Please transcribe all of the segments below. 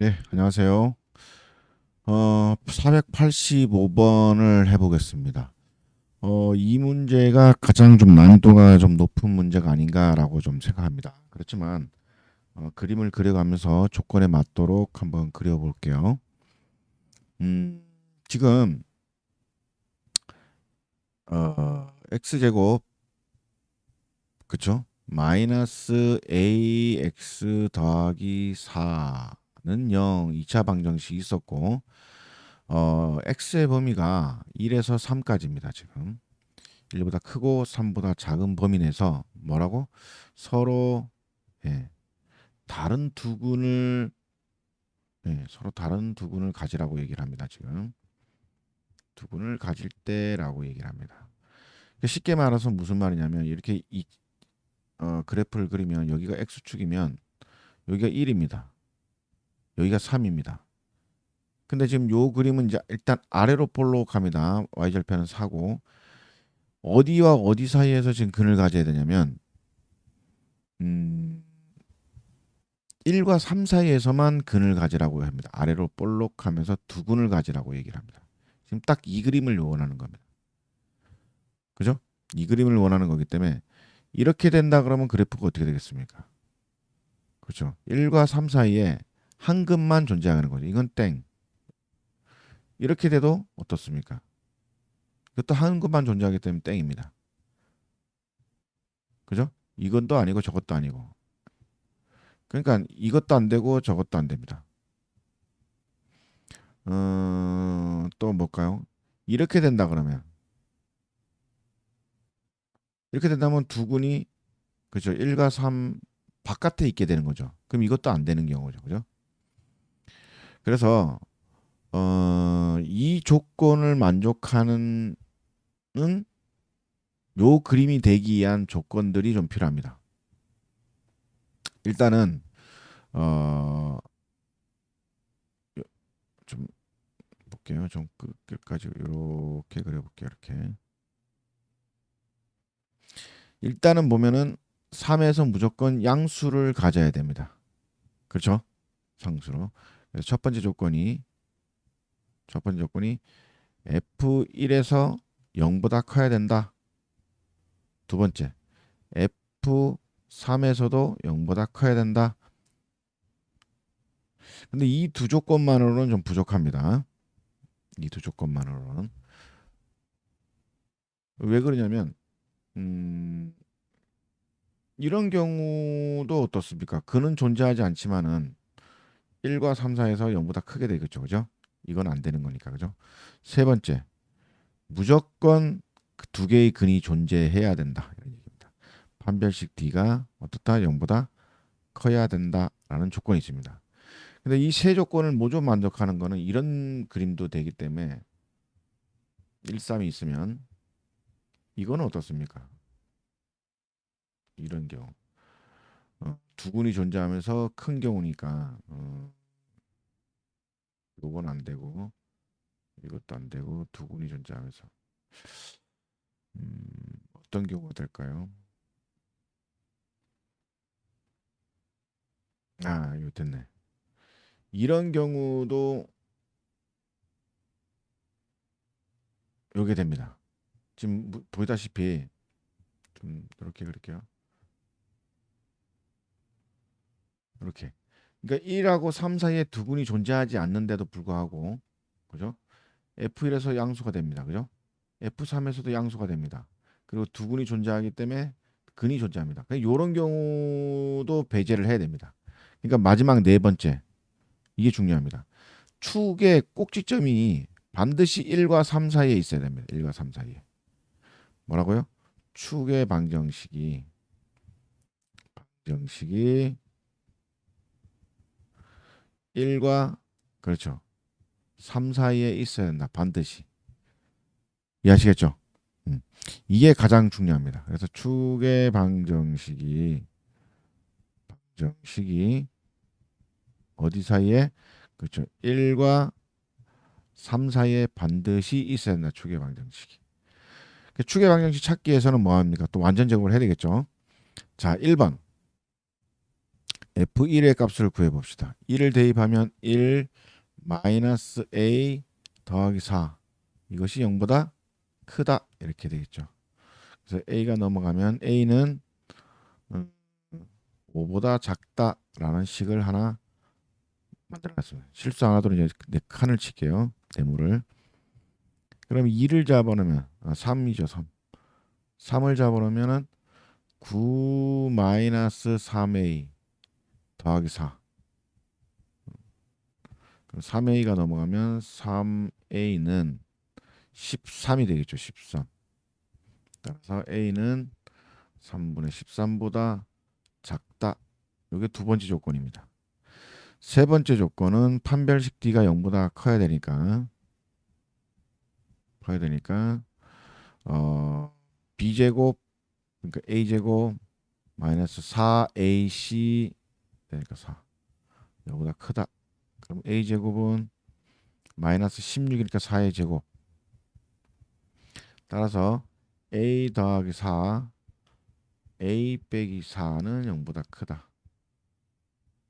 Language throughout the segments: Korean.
네, 안녕하세요. 어, 485번을 해보겠습니다. 어, 이 문제가 가장 좀 난이도가 좀 높은 문제가 아닌가라고 좀 생각합니다. 그렇지만 어, 그림을 그려가면서 조건에 맞도록 한번 그려볼게요. 음, 지금 어, x제곱 그쵸? 마이너스 ax 더하기 4 는 0, 2차 방정식이 있었고 어, x의 범위가 1에서 3까지입니다. 지금 1보다 크고 3보다 작은 범위 내서 뭐라고? 서로 예, 다른 두근을 예, 서로 다른 두근을 가지라고 얘기를 합니다. 지금 두근을 가질 때라고 얘기를 합니다. 쉽게 말해서 무슨 말이냐면 이렇게 이, 어, 그래프를 그리면 여기가 x축이면 여기가 1입니다. 여기가 3입니다. 근데 지금 요 그림은 이제 일단 아래로 볼록 갑니다. y절편은 4고 어디와 어디 사이에서 지금 근을 가져야 되냐면 음 1과 3 사이에서만 근을 가지라고 합니다. 아래로 볼록 하면서 두 근을 가지라고 얘기를 합니다. 지금 딱 이 그림을 원하는 겁니다. 그죠? 이 그림을 원하는 거기 때문에 이렇게 된다 그러면 그래프가 어떻게 되겠습니까? 그렇죠. 1과 3 사이에 한 근만 존재하는 거죠. 이건 땡. 이렇게 돼도 어떻습니까? 이것도 한 근만 존재하기 때문에 땡입니다. 그죠? 이건 또 아니고 저것도 아니고. 그러니까 이것도 안 되고 저것도 안 됩니다. 어, 또 뭘까요? 이렇게 된다 그러면 이렇게 된다면 두 군이 그죠? 1과 3 바깥에 있게 되는 거죠. 그럼 이것도 안 되는 경우죠. 그죠? 그래서 어, 이 조건을 만족하는 요 그림이 되기 위한 조건들이 좀 필요합니다. 일단은 어, 좀 볼게요. 좀 끝까지 이렇게 그려볼게요. 이렇게. 일단은 보면은 3에서 무조건 양수를 가져야 됩니다. 그렇죠? 상수로. 그래서 첫 번째 조건이 첫 번째 조건이 F1에서 0보다 커야 된다. 두 번째 F3에서도 0보다 커야 된다. 근데 이 두 조건만으로는 좀 부족합니다. 이 두 조건만으로는 왜 그러냐면 음, 이런 경우도 어떻습니까? 그는 존재하지 않지만은 1과 3, 4에서 0보다 크게 되겠죠. 그죠? 이건 안 되는 거니까. 그죠? 세 번째. 무조건 그 두 개의 근이 존재해야 된다. 이런 얘기입니다. 판별식 D가 어떻다? 0보다 커야 된다라는 조건이 있습니다. 근데 이 세 조건을 모두 만족하는 거는 이런 그림도 되기 때문에 1, 3이 있으면 이건 어떻습니까? 이런 경우 어? 두 군이 존재하면서 큰 경우니까 어, 요건 안 되고 이것도 안 되고 두 군이 존재하면서 음, 어떤 경우가 될까요? 아, 이거 됐네. 이런 경우도 요게 됩니다. 지금 보이다시피 좀 이렇게 그릴게요. 이렇게. 그러니까 1하고 3 사이에 두 군이 존재하지 않는데도 불구하고 그죠? F1에서 양수가 됩니다. 그죠? F3에서도 양수가 됩니다. 그리고 두 군이 존재하기 때문에 근이 존재합니다. 그러니까 이런 경우도 배제를 해야 됩니다. 그러니까 마지막 네 번째 이게 중요합니다. 축의 꼭지점이 반드시 1과 3 사이에 있어야 됩니다. 1과 3 사이에. 뭐라고요? 축의 방정식이 방정식이 1과 그렇죠. 3 사이에 있어야 된다. 반드시. 이해하시겠죠? 음. 이게 가장 중요합니다. 그래서 축의 방정식이 방정식이 어디 사이에 그렇죠. 1과 3 사이에 반드시 있어야 된다. 축의 방정식이. 그 축의 방정식 찾기 위해서는 뭐 합니까? 또 완전 제곱을 해야 되겠죠. 자, 1번. F1의 값을 구해 봅시다. 1을 대입하면 1 마이너스 a 더하기 4 이것이 0보다 크다 이렇게 되겠죠. 그래서 a가 넘어가면 a는 음, 5보다 작다라는 식을 하나 만들어놨습니다. 실수 안 하도록 이제 네 칸을 칠게요. 네모를. 그럼 2를 잡아놓으면 아, 3이죠. 3. 3을 잡아놓으면은 9 마이너스 3a 더하기 4. 그럼 3a가 넘어가면 3a는 13이 되겠죠. 13. 따라서 a는 3분의 13보다 작다. 이게 두 번째 조건입니다. 세 번째 조건은 판별식 d가 0보다 커야 되니까 커야 되니까 어 b제곱 그러니까 a제곱 마이너스 4ac 되니까 4 0보다 크다. 그럼 a제곱은 마이너스 16이니까 4의 제곱 따라서 a 더하기 4 a 빼기 4는 0보다 크다.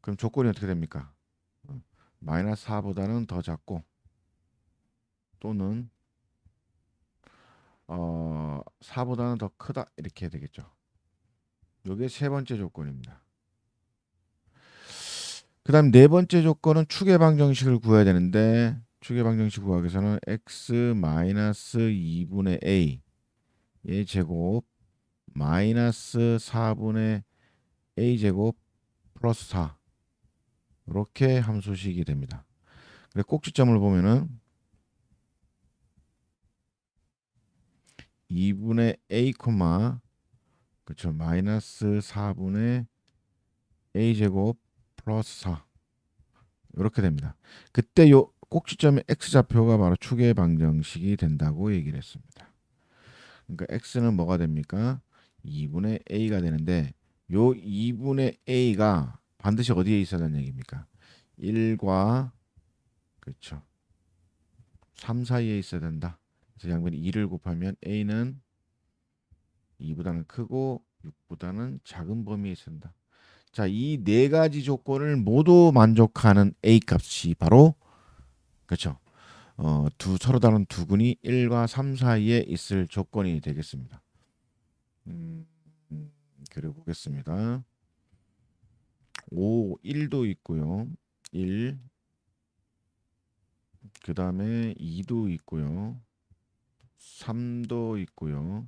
그럼 조건이 어떻게 됩니까? 어, 마이너스 4보다는 더 작고 또는 어 4보다는 더 크다 이렇게 되겠죠. 이게 세 번째 조건입니다. 그 다음 네 번째 조건은 추계 방정식을 구해야 되는데 추계 방정식 구하기 위해서는 x 마이너스 2분의 a의 제곱 마이너스 4분의 a 제곱 플러스 4 이렇게 함수식이 됩니다. 그래 꼭지점을 보면은 2분의 a 콤마 그렇죠 마이너스 4분의 a 제곱 플러스 4 이렇게 됩니다. 그때 요 꼭지점의 x 좌표가 바로 추계 방정식이 된다고 얘기를 했습니다. 그러니까 x는 뭐가 됩니까? 2분의 a가 되는데 요 2분의 a가 반드시 어디에 있어야 되는 얘기입니까? 1과 그렇죠. 3 사이에 있어야 된다. 그래서 양변이 2를 곱하면 a는 2보다는 크고 6보다는 작은 범위에 있습니다. 자, 이 네 가지 조건을 모두 만족하는 a 값이 바로 그렇죠. 어, 두 서로 다른 두 군이 1과 3 사이에 있을 조건이 되겠습니다. 음, 그려 보겠습니다. 5, 1도 있고요. 1. 그 다음에 2도 있고요. 3도 있고요.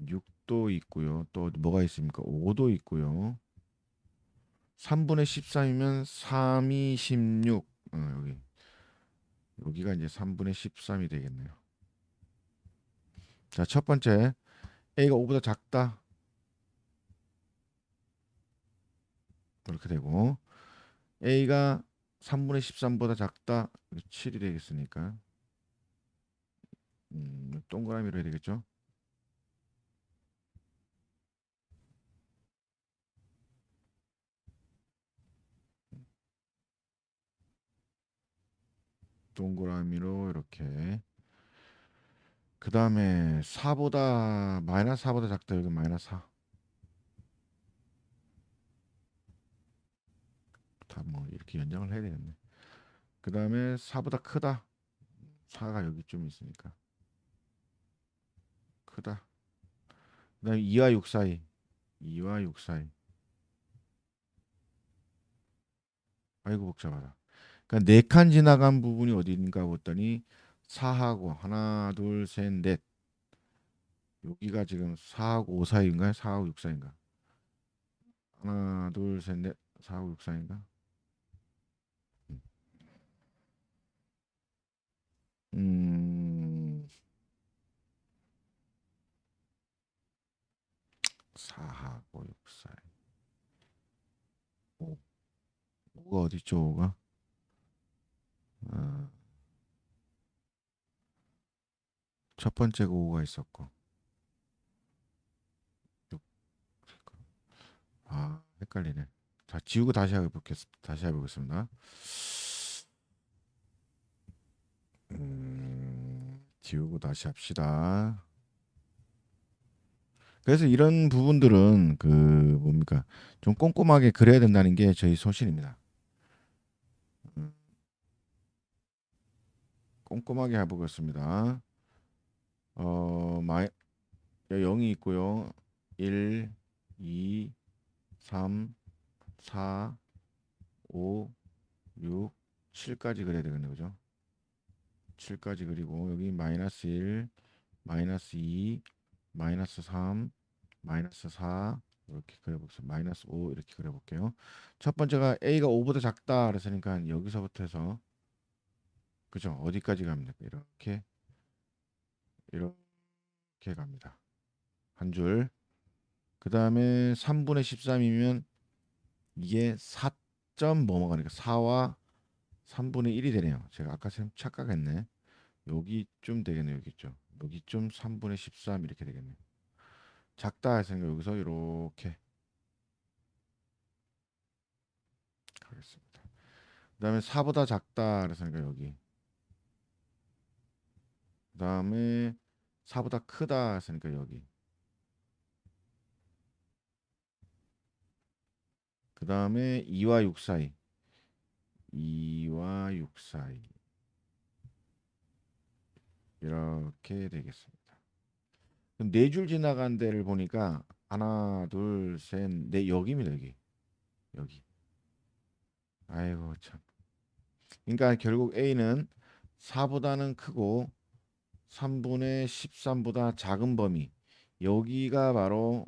6도 있고요. 또 뭐가 있습니까? 5도 있고요. 3분의 13이면 3이 16. 어, 여기. 여기가 이제 3분의 13이 되겠네요. 자, 첫 번째. A가 5보다 작다. 이렇게 되고 A가 3분의 13보다 작다. 7이 되겠으니까 음, 동그라미로 해야 되겠죠. 동그라미로 이렇게. 그 다음에 4보다 마이너스 4보다 작다. 여기 마이너스 4 다 뭐 이렇게 연장을 해야 되겠네. 그 다음에 4보다 크다. 4가 여기쯤 있으니까. 크다. 그 다음에 2와 6 사이. 2와 6 사이. 아이고 복잡하다 그러니까 네 칸 지나간 부분이 어디인가 봤더니 4하고 하나 둘 셋 넷 여기가 지금 4하고 5 사이인가요? 4하고 6 사이인가? 하나 둘 셋 넷 4하고 6 사이인가? 음 4하고 6 사이 5 5가 어디 있죠 5가? 어. 첫 번째가 5가 있었고 육. 아 헷갈리네 자 지우고 다시 해보겠 다시 해보겠습니다 음, 지우고 다시 합시다 그래서 이런 부분들은 그 뭡니까 좀 꼼꼼하게 그려야 된다는 게 저희 소신입니다. 꼼꼼하게 해보겠습니다. 어, 마이 0이 있고요. 1, 2, 3, 4, 5, 6, 7까지 그려야 되겠네 그죠? 7까지 그리고 여기 마이너스 1, 마이너스 2, 마이너스 3, 마이너스 4 이렇게 그려보겠습니다. 마이너스 5 이렇게 그려볼게요. 첫 번째가 a가 5보다 작다 그랬으니까 여기서부터 해서 그죠? 어디까지 갑니까? 이렇게 이렇게 갑니다. 한 줄. 그 다음에 3분의 13이면 이게 4. 점 뭐뭐가니까 4와 3분의 1이 되네요. 제가 아까 좀 착각했네. 여기쯤 되겠네요. 여기쯤. 여기쯤 3분의 13 이렇게 되겠네요. 작다 했으니까 여기서 이렇게 하겠습니다. 그 다음에 4보다 작다 그랬으니까 여기 그 다음에 4보다 크다 했으니까 여기. 그 다음에 2와 6 사이. 2와 6 사이. 이렇게 되겠습니다. 그럼 네 줄 지나간 데를 보니까 하나 둘셋넷 여기입니다 여기. 여기. 아이고 참. 그러니까 결국 A는 4보다는 크고 3분의 13보다 작은 범위 여기가 바로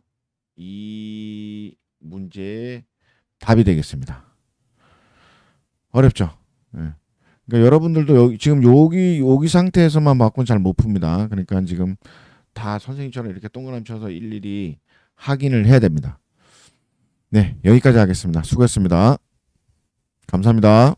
이 문제의 답이 되겠습니다. 어렵죠. 예. 그러니까 여러분들도 여기 지금 여기 여기 상태에서만 바꾸면 잘 못 풉니다. 그러니까 지금 다 선생님처럼 이렇게 동그라미 쳐서 일일이 확인을 해야 됩니다. 네, 여기까지 하겠습니다. 수고했습니다. 감사합니다.